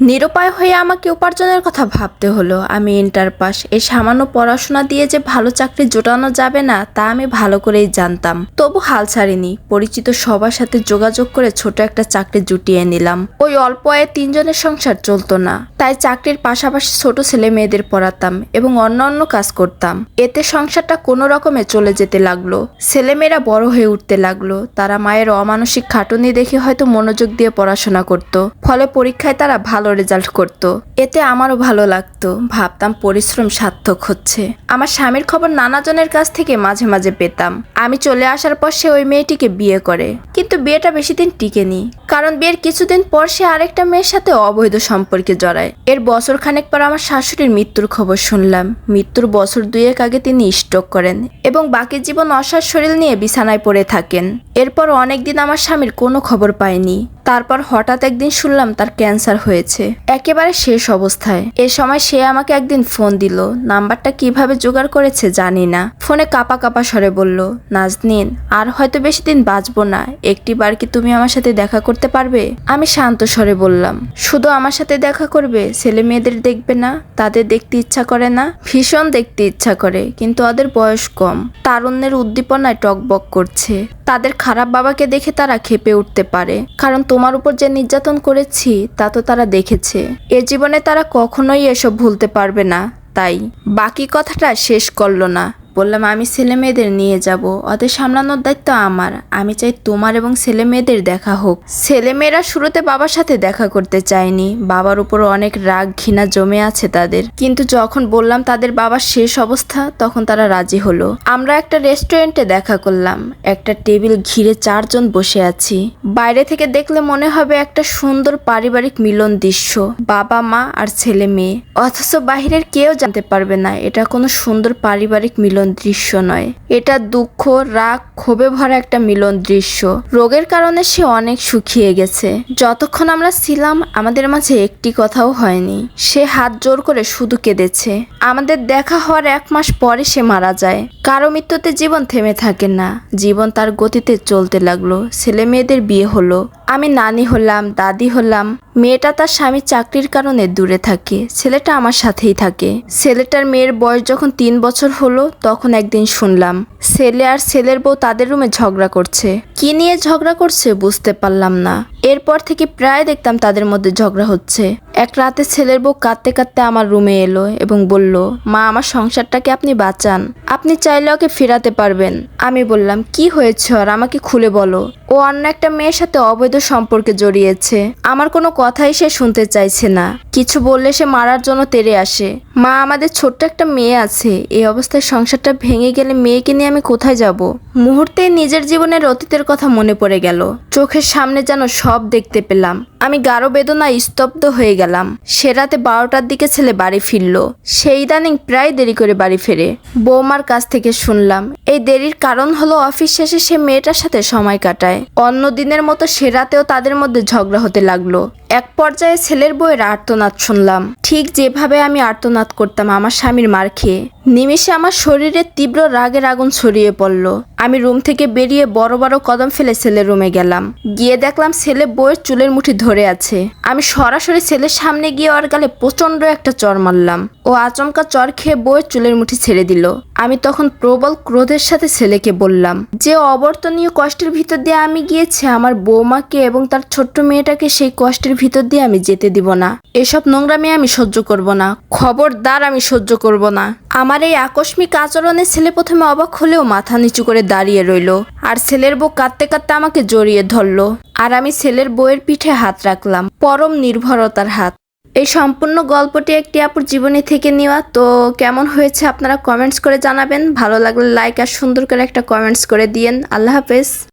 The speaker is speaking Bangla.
নিরুপায় হয়ে আমাকে উপার্জনের কথা ভাবতে হলো। আমি ইন্টার পাস। এই সামান্য পড়াশোনা দিয়ে যে ভালো চাকরি জোটানো যাবে না, তা আমি ভালো করেই জানতাম। তবু হাল ছাড়িনি। পরিচিত সবার সাথে যোগাযোগ করে ছোট একটা চাকরি জুটিয়ে নিলাম। ওই অল্প আয়ে তিনজনের সংসার চলতো না। তাই চাকরির পাশাপাশি ছোট ছেলে মেয়েদের পড়াতাম এবং অন্য অন্য কাজ করতাম। এতে সংসারটা কোনো রকমে চলে যেতে লাগল। ছেলেমেয়েরা বড় হয়ে উঠতে লাগল। তারা মায়ের অমানসিক খাটুনি দেখে হয়তো মনোযোগ দিয়ে পড়াশোনা করত। ফলে পরীক্ষায় তারা ভালো রেজাল্ট করত। এতে আমারও ভালো লাগতো। ভাবতাম পরিশ্রম সার্থক হচ্ছে। আমার স্বামীর খবর নানাজনের কাছ থেকে মাঝে মাঝে পেতাম। আমি চলে আসার পর সে ওই মেয়েটিকে বিয়ে করে। কিন্তু বিয়েটা বেশি দিন টিকেনি। কারণ বিয়ের কিছুদিন পর সে আরেকটা মেয়ের সাথে অবৈধ সম্পর্কে জড়ায়। এর বছর খানেক পর আমার শাশুড়ির মৃত্যুর খবর শুনলাম। মৃত্যুর বছর দুয়েক আগে তিনি স্ট্রোক করেন এবং বাকি জীবন অসার শরীর নিয়ে বিছানায় পড়ে থাকেন। এরপর অনেকদিন আমার স্বামীর কোনো খবর পাইনি। তারপর হঠাৎ একদিন শুনলাম তার ক্যান্সার হয়েছে। একেবারে শেষ অবস্থায়। এ সময় সে আমাকে একদিন ফোন দিল। নাম্বারটা কীভাবে জোগাড় করেছে জানি না। ফোনে কাপা কাপা স্বরে বলল, নাজনীন, আর হয়তো বেশি দিন বাঁচবো না। একটি বার কি তুমি আমার সাথে দেখা করতে পারবে? আমি শান্ত স্বরে বললাম, শুধু আমার সাথে দেখা করবে? ছেলে মেয়েদের দেখবে না? তাদের দেখতে ইচ্ছা করে না? ভীষণ দেখতে ইচ্ছা করে, কিন্তু ওদের বয়স কম। তারুণ্যের উদ্দীপনায় টকবক করছে। তাদের খারাপ বাবাকে দেখে তারা খেপে উঠতে পারে। কারণ তোমার উপর যে নির্যাতন করেছি, তা তো তারা দেখেছে। এ জীবনে তারা কখনোই এসব ভুলতে পারবে না। তাই বাকি কথাটা শেষ করল না। বললাম, আমি ছেলে মেয়েদের নিয়ে যাব। ওদের সামলানোর দায়িত্ব আমার। আমি চাই তোমার এবং ছেলে মেয়েদের দেখা হোক। ছেলে মেয়েরা শুরুতে বাবার সাথে দেখা করতে চায়নি। বাবার উপর অনেক রাগ, ঘৃণা জমে আছে তাদের। কিন্তু যখন বললাম তাদের বাবার শেষ অবস্থা, তখন তারা রাজি হলো। আমরা একটা রেস্টুরেন্টে দেখা করলাম। একটা টেবিল ঘিরে চারজন বসে আছি। বাইরে থেকে দেখলে মনে হবে একটা সুন্দর পারিবারিক মিলন দৃশ্য। বাবা, মা আর ছেলে মেয়ে। অথচ বাহিরের কেউ জানতে পারবে না, এটা কোনো সুন্দর পারিবারিক মিলন দৃশ্য নয়। এটা দুঃখ, রাগ, ক্ষোভে ভরা একটা মিলন দৃশ্য। রোগের কারণে সে অনেক শুকিয়ে গেছে। যতক্ষণ আমরা ছিলাম, আমাদের মাঝে একটি কথাও হয়নি। সে হাত জোর করে শুধু কেঁদেছে। আমাদের দেখা হওয়ার এক মাস পরে সে মারা যায়। কারও মৃত্যুতে জীবন থেমে থাকে না। জীবন তার গতিতে চলতে লাগল। ছেলে মেয়েদের বিয়ে হলো। আমি নানি হলাম, দাদি হলাম। মেয়েটা তার স্বামীর চাকরির কারণে দূরে থাকে। ছেলেটা আমার সাথেই থাকে। ছেলেটার মেয়ের বয়স যখন তিন বছর হলো, তখন একদিন শুনলাম, ছেলে আর ছেলের বউ তাদের রুমে ঝগড়া করছে। কি নিয়ে ঝগড়া করছে বুঝতে পারলাম না। এরপর থেকে প্রায় দেখতাম তাদের মধ্যে ঝগড়া হচ্ছে। এক রাতে ছেলের বউ কাঁদতে কাঁদতে আমার রুমে এলো এবং বলল, মা, আমার সংসারটাকে আপনি বাঁচান। আপনি চাইলে ওকে ফেরাতে পারবেন। আমি বললাম, কি হয়েছে? আর আমাকে খুলে বলো। ও অন্য একটা মেয়ের সাথে অবৈধ সম্পর্কে জড়িয়েছে। আমার কোনো কথাই সে শুনতে চাইছে না। কিছু বললে সে মারার জন্য তেড়ে আসে। মা, আমাদের ছোট্ট একটা মেয়ে আছে। এই অবস্থায় সংসারটা ভেঙে গেলে মেয়েকে নিয়ে আমি কোথায় যাব? মুহূর্তে নিজের জীবনের অতীতের কথা মনে পড়ে গেল। চোখের সামনে যেন সব দেখতে পেলাম। আমি গাঢ় বেদনায় স্তব্ধ হয়ে গেলাম। সে রাতে বারোটার দিকে ছেলে বাড়ি ফিরল। সেই ইদানিং প্রায় দেরি করে বাড়ি ফেরে। বৌমার কাছ থেকে শুনলাম, এই দেরির কারণ হলো অফিস শেষে সে মেয়েটার সাথে সময় কাটায়। অন্য দিনের মতো সে রাতেও তাদের মধ্যে ঝগড়া হতে লাগল। এক পর্যায়ে ছেলের বউয়ের আর্তনাদ শুনলাম। ঠিক যেভাবে আমি আর্তনাদ করতাম আমার স্বামীর মার খেয়ে, নিমিষে আমার শরীরে তীব্র রাগের আগুন ছড়িয়ে পড়ল। আমি রুম থেকে বেরিয়ে বড় বড় কদম ফেলে ছেলের রুমে গেলাম। গিয়ে দেখলাম ছেলে বউয়ের চুলের মুঠি ধরে আছে। আমি সরাসরি ছেলের সামনে গিয়ে ওর গালে প্রচণ্ড একটা চর মারলাম। ও আচমকা চর খেয়ে বইয়ের চুলের মুঠি ছেড়ে দিল। আমি তখন প্রবল ক্রোধের সাথে ছেলেকে বললাম, যে অবর্তনীয় কষ্টের ভিতর দিয়ে আমি গিয়েছি, আমার বৌমাকে এবং তার ছোট্ট মেয়েটাকে সেই কষ্টের ভিতর দিয়ে আমি যেতে দিব না। এসব নোংরামি আমি সহ্য করব না। খবরদার আমি সহ্য করব না। আমার এই আকস্মিক আচরণে ছেলে প্রথমে অবাক হলেও মাথা নিচু করে দাঁড়িয়ে রইল আর ছেলের বউ কাঁদতে কাঁদতে আমাকে জড়িয়ে ধরলো। আর আমি ছেলের বউয়ের পিঠে হাত রাখলাম, পরম নির্ভরতার হাত। এই সম্পূর্ণ গল্পটি একটি আপুর জীবনী থেকে নেওয়া। তো কেমন হয়েছে আপনারা কমেন্টস করে জানাবেন। ভালো লাগলে লাইক আর সুন্দর করে একটা কমেন্টস করে দিয়েন। আল্লাহ হাফেজ।